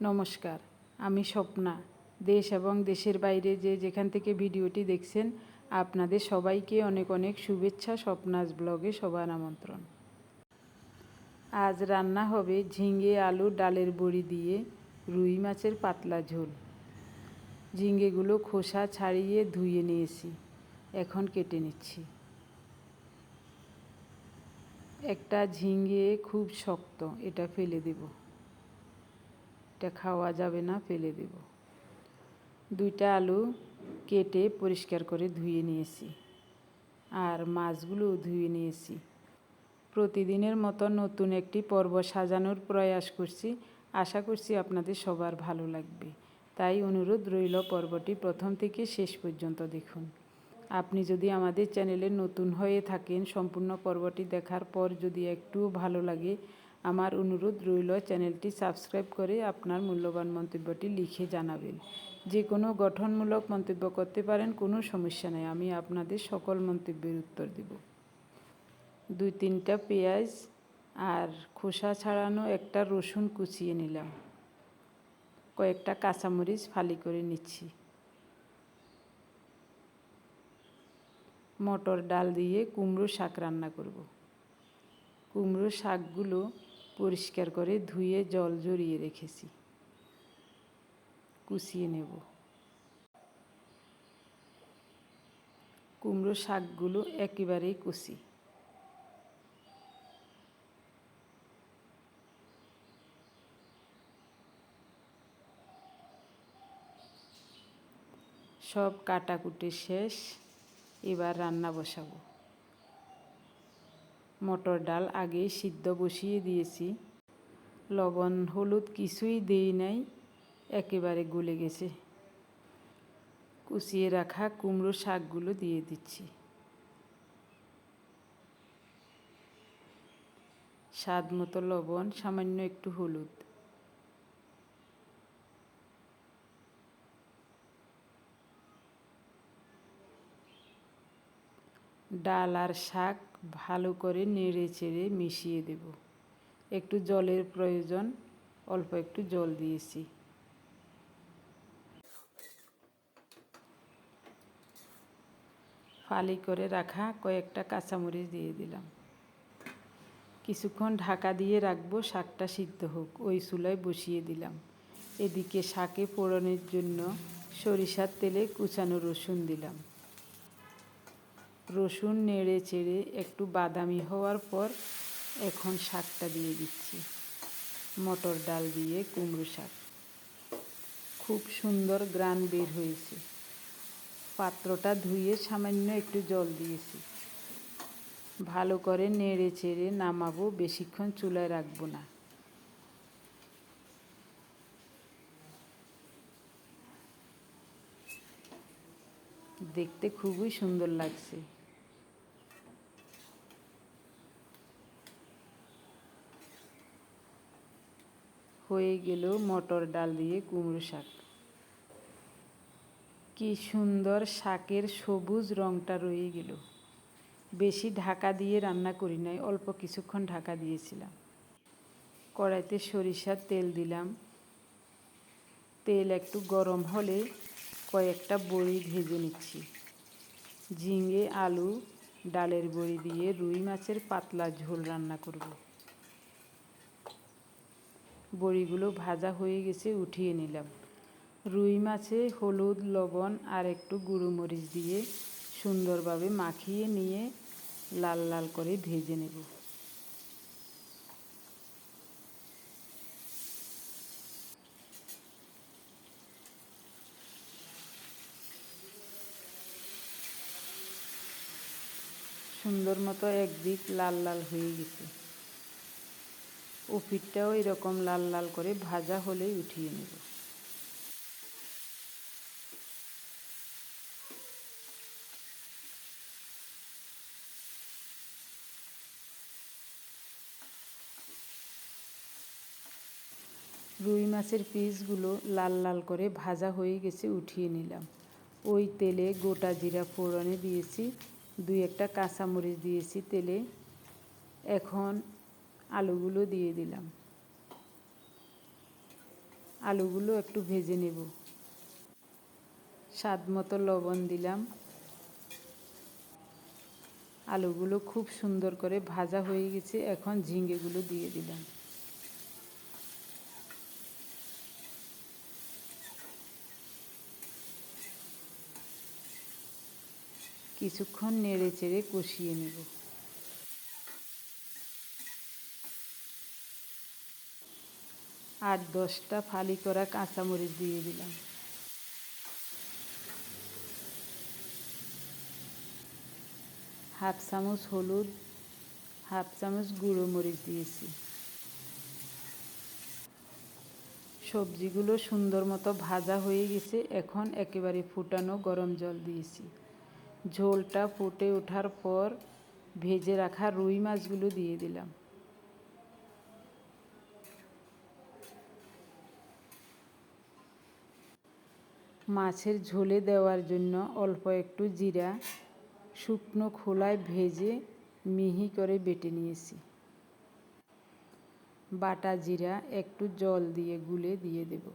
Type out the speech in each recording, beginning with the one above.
নমস্কার, আমি স্বপ্না। দেশ এবং দেশের বাইরে যে যেখান থেকে ভিডিওটি দেখছেন, আপনাদের সবাইকে অনেক অনেক শুভেচ্ছা স্বপ্নাস ব্লগে সবার আমন্ত্রণ। আজ রান্না হবে ঝিঙে আলু ডালের বড়ি দিয়ে রুই মাছের পাতলা ঝোল। ঝিঙেগুলো খোসা ছাড়িয়ে ধুয়ে নিয়েছি, এখন কেটে নিচ্ছি। একটা ঝিঙে খুব শক্ত, এটা ফেলে দেবো। এটা খাওয়া যাবে না, ফেলে দেব। দুইটা আলু কেটে পরিষ্কার করে ধুয়ে নিয়েছি আর মাছগুলো ধুয়ে নিয়েছি। প্রতিদিনের মতো নতুন একটি পর্ব সাজানোর প্রয়াস করছি। আশা করছি আপনাদের সবার ভালো লাগবে। তাই অনুরোধ রইল পর্বটি প্রথম থেকে শেষ পর্যন্ত দেখুন। আপনি যদি আমাদের চ্যানেলে নতুন হয়ে থাকেন, সম্পূর্ণ পর্বটি দেখার পর যদি একটুও ভালো লাগে আমার অনুরোধ রইল, চ্যানেলটি সাবস্ক্রাইব করে আপনার মূল্যবান মন্তব্যটি লিখে জানাবেন। যে কোনো গঠনমূলক মন্তব্য করতে পারেন, কোনো সমস্যা নেই। আমি আপনাদের সকল মন্তব্যের উত্তর দেব। দুই তিনটা পেঁয়াজ আর খোসা ছাড়ানো একটা রসুন কুচিয়ে নিলাম। কয়েকটা কাঁচামরিচ ফালি করে নিচ্ছি। মটর ডাল দিয়ে কুমড়ো শাক রান্না করব। কুমড়ো শাকগুলো পরিষ্কার করে ধুয়ে জল জড়িয়ে রেখেছি। কুচিয়ে নেব। কুমড়ো শাকগুলো একেবারেই কুচি। সব কাটাকুটি শেষ, এবার রান্না বসাবো। মটর ডাল আগেই সিদ্ধ বসিয়ে দিয়েছি। লবণ, হলুদ কিছুই দেই নাই, একেবারে গলে গেছে। কুচিয়ে রাখা কুমড়ো শাকগুলো দিয়ে দিচ্ছি। স্বাদ মতো লবণ, সামান্য একটু হলুদ। ডাল আর শাক ভালো করে নেড়ে চেড়ে মিশিয়ে দেব। একটু জলের প্রয়োজন, অল্প একটু জল দিয়েছি। ফালি করে রাখা কয়েকটা কাঁচামরিচ দিয়ে দিলাম। কিছুক্ষণ ঢাকা দিয়ে রাখব শাকটা সিদ্ধ হোক, ওই চুলায় বসিয়ে দিলাম। এদিকে শাকে পোড়নের জন্য সরিষার তেলে কুচানো রসুন দিলাম। রসুন নেড়ে চেড়ে একটু বাদামি হওয়ার পর এখন শাকটা দিয়ে দিচ্ছি। মটর ডাল দিয়ে কুমড়ো শাক। খুব সুন্দর গ্রান বের হয়েছে। পাত্রটা ধুয়ে সামান্য একটু জল দিয়েছি। ভালো করে নেড়ে চেড়ে নামাবো, বেশিক্ষণ চুলায় রাখব না। দেখতে খুবই সুন্দর লাগছে। হয়ে গেল মটর ডাল দিয়ে কুমড়ো শাক। কি সুন্দর শাকের সবুজ রঙটা রয়ে গেল। বেশি ঢাকা দিয়ে রান্না করি নাই, অল্প কিছুক্ষণ ঢাকা দিয়েছিলাম। কড়াইতে সরিষার তেল দিলাম। তেল একটু গরম হলে কয়েকটা বড়ি ভেজে নিচ্ছি। ঝিঙে, আলু, ডালের বড়ি দিয়ে রুই মাছের পাতলা ঝোল রান্না করব। বড়িগুলো ভাজা হয়ে গেছে, উঠিয়ে নিলাম। রুই মাছে হলুদ, লবণ আর একটু গুঁড়ো মরিচ দিয়ে সুন্দরভাবে মাখিয়ে নিয়ে লাল লাল করে ভেজে নেব। সুন্দর মতো একদিক লাল লাল হয়ে গেছে। ও পিঠটাও এরকম লাল লাল করে ভাজা হলেই উঠিয়ে নেব। রুই মাছের পিসগুলো লাল লাল করে ভাজা হয়ে গেছে, উঠিয়ে নিলাম। ওই তেলে গোটা জিরা ফোড়নে দিয়েছি, দুই একটা কাঁচামরিচ দিয়েছি তেলে। এখন আলুগুলো দিয়ে দিলাম। আলুগুলো একটু ভেজে নেব। স্বাদ মতো লবণ দিলাম। আলুগুলো খুব সুন্দর করে ভাজা হয়ে গেছে, এখন ঝিঙ্গেগুলো দিয়ে দিলাম। কিছুক্ষণ নেড়ে চেড়ে কষিয়ে নেব। আট দশটা ফালি করা কাঁচামরিচ দিয়ে দিলাম। হাফ চামচ হলুদ, হাফ চামচ গুঁড়ো মরিচ দিয়েছি। সবজিগুলো সুন্দর মতো ভাজা হয়ে গেছে, এখন একেবারে ফুটানো গরম জল দিয়েছি। ঝোলটা ফুটে ওঠার পর ভেজে রাখা রুই মাছগুলো দিয়ে দিলাম। মাছের ঝোলে দেওয়ার জন্য অল্প একটু জিরা, শুকনো খোলায় ভেজে মিহি করে বেটে নিয়েছি। বাটা জিরা একটু জল দিয়ে গুলে দিয়ে দেব।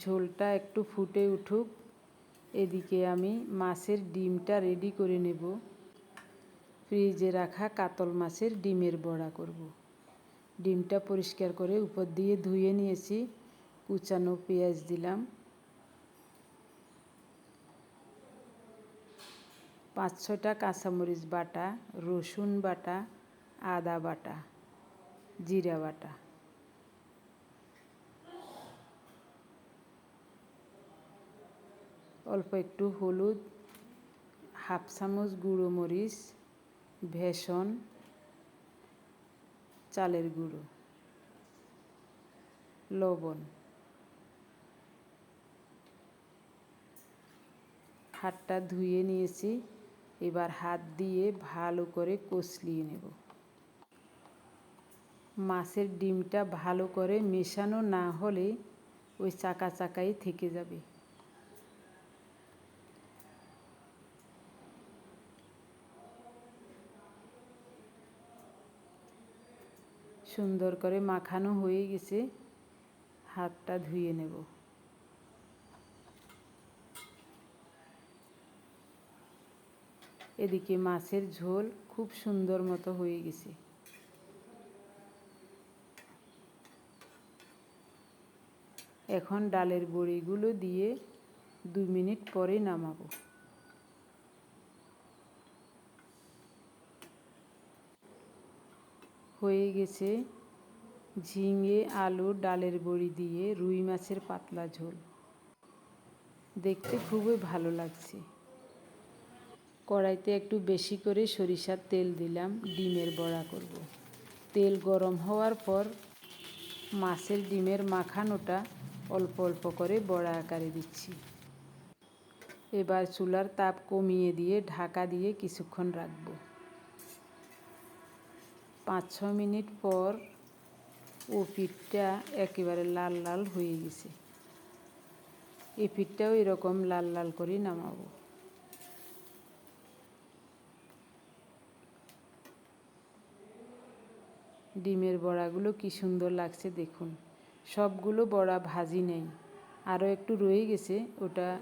ঝোলটা একটু ফুটে উঠুক, এদিকে আমি মাছের ডিমটা রেডি করে নেব। ফ্রিজে রাখা কাতল মাছের ডিমের বড়া করব। ডিমটা পরিষ্কার করে উপর দিয়ে ধুয়ে নিয়েছি, কুচানো পেঁয়াজ দিলাম। পাঁচ ছটা কাঁচামরিচ বাটা, রসুন বাটা, আদা বাটা, জিরা বাটা। অল্প একটু হলুদ, হাফ চামচ গুঁড়ো মরিচ ভেষন চালের গুঁড়ো, লবণ, হাতটা ধুয়ে নিয়েছি, এবার হাত দিয়ে ভালো করে কষলিয়ে নেব। মাছের ডিমটা ভালো করে মেশানো না হলে ওই চাকা চাকাই থেকে যাবে। সুন্দর করে মাখানো হয়ে গেছে, হাতটা ধুয়ে নেব। এদিকে মাছের ঝোল খুব সুন্দর মতো হয়ে গেছে। এখন ডালের বড়িগুলো দিয়ে দু মিনিট পরে নামাবো। হয়ে গেছে ঝিঙে, আলু, ডালের বড়ি দিয়ে রুই মাছের পাতলা ঝোল। দেখতে খুবই ভালো লাগছে। কড়াইতে একটু বেশি করে সরিষার তেল দিলাম, ডিমের বড়া করব। তেল গরম হওয়ার পর মাছের ডিমের মাখানোটা অল্প অল্প করে বড়া আকারে দিচ্ছি। এবার চুলার তাপ কমিয়ে দিয়ে ঢাকা দিয়ে কিছুক্ষণ রাখব। পাঁচ ছ মিনিট পর ও পিঠটা একেবারে লাল লাল হয়ে গেছে। এই পিঠটাও এরকম লাল লাল করে নামাবো। ডিমের বড়াগুলো কি সুন্দর লাগছে দেখুন। সবগুলো বড়া ভাজি নেই। আরও একটু রয়ে গেছে, ওটা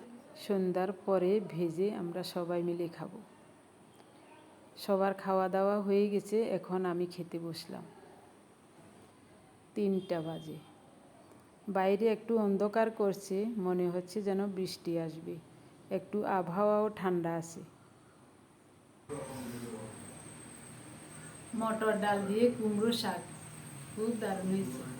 সন্ধ্যার পরে ভেজে আমরা সবাই মিলে খাব। সবার খাওয়া দাওয়া হয়ে গেছে, এখন আমি খেতে বসলাম। তিনটা বাজে। বাইরে একটু অন্ধকার করছে, মনে হচ্ছে যেন বৃষ্টি আসবে। একটু আবহাওয়াও ঠান্ডা আছে। মটর ডাল দিয়ে কুমড়ো শাক, খুব দারুণ হয়েছে।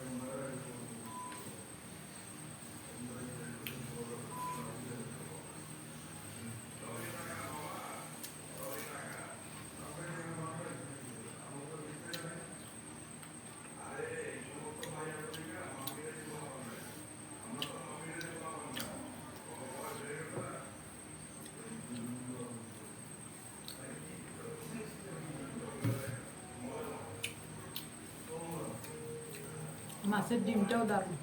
মাছের ডিমটাও দারুণ।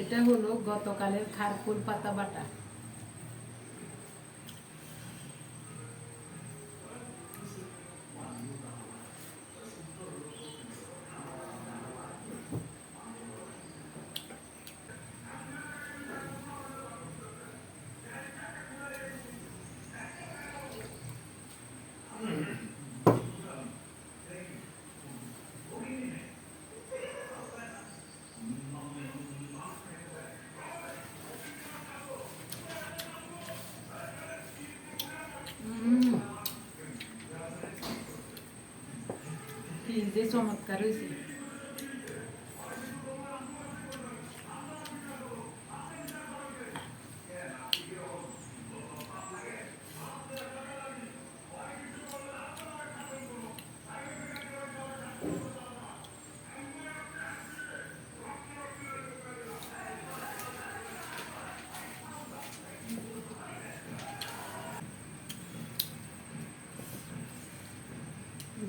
এটা হলো গতকালের খারকুল পাতা বাটা যে চমৎকার হয়েছে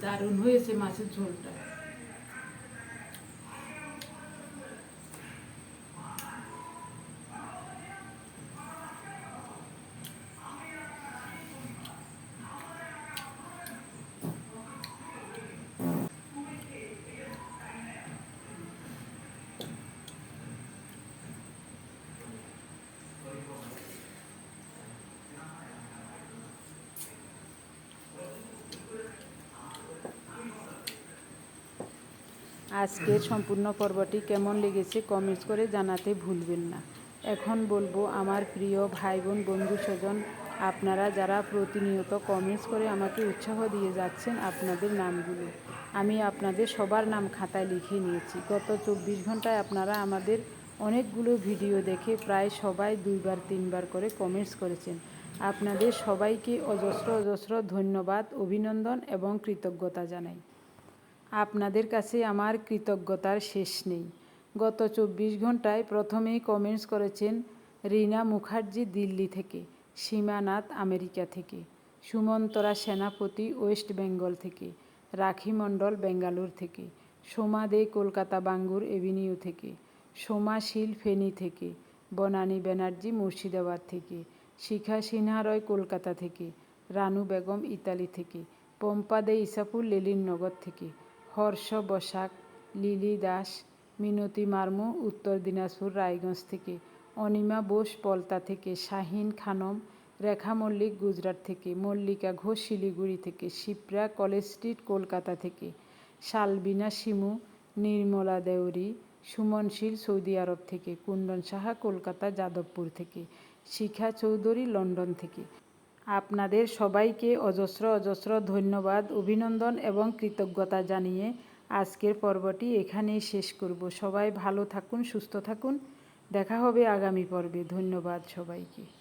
দারুণ হয়েছে মাছের ঝোলটা। আজকের সম্পূর্ণ পর্বটি কেমন লেগেছে কমেন্টস করে জানাতে ভুলবেন না। এখন বলব, আমার প্রিয় ভাই বোন বন্ধু স্বজন, আপনারা যারা প্রতিনিয়ত কমেন্টস করে আমাকে উৎসাহ দিয়ে যাচ্ছেন আপনাদের নামগুলো, আমি আপনাদের সবার নাম খাতায় লিখে নিয়েছি। গত চব্বিশ ঘন্টায় আপনারা আমাদের অনেকগুলো ভিডিও দেখে প্রায় সবাই দুইবার, তিনবার করে কমেন্টস করেছেন। আপনাদের সবাইকে অজস্র অজস্র ধন্যবাদ, অভিনন্দন এবং কৃতজ্ঞতা জানাই। আপনাদের কাছে আমার কৃতজ্ঞতার শেষ নেই। গত চব্বিশ ঘন্টায় প্রথমেই কমেন্টস করেছেন রিনা মুখার্জি দিল্লি থেকে, সীমানাথ আমেরিকা থেকে, সুমন্তরা সেনাপতি ওয়েস্ট বেঙ্গল থেকে, রাখি মণ্ডল বেঙ্গালুর থেকে, সোমা দে কলকাতা বাঙ্গুর এভিনিউ থেকে, সোমা শীল ফেনী থেকে, বনানী ব্যানার্জি মুর্শিদাবাদ থেকে, শিখা সিনহা রয় কলকাতা থেকে, রানু বেগম ইতালি থেকে, পম্পা দে ইসাপুর লেলিননগর থেকে হর্ষ বসাক, লিলি দাস, মিনতি মার্মু, উত্তর দিনাজপুর, রায়গঞ্জ থেকে, অনিমা বোস, পলতা থেকে, শাহিন খানম, রেখা মল্লিক, গুজরাট থেকে, মল্লিকা ঘোষ, শিলিগুড়ি থেকে, শিপ্রা, কলেজ স্ট্রিট, কলকাতা থেকে, শালবিনা শিমু, নির্মলা দেউরি সুমনশীল সৌদি আরব থেকে, কুন্দন সাহা, কলকাতা, যাদবপুর থেকে, শিখা চৌধুরী, লন্ডন থেকে আপনাদের সবাইকে অজস্র অজস্র ধন্যবাদ, অভিনন্দন এবং কৃতজ্ঞতা জানিয়ে আজকের পর্বটি এখানেই শেষ করব। সবাই ভালো থাকুন, সুস্থ থাকুন। দেখা হবে আগামী পর্বে। ধন্যবাদ সবাইকে।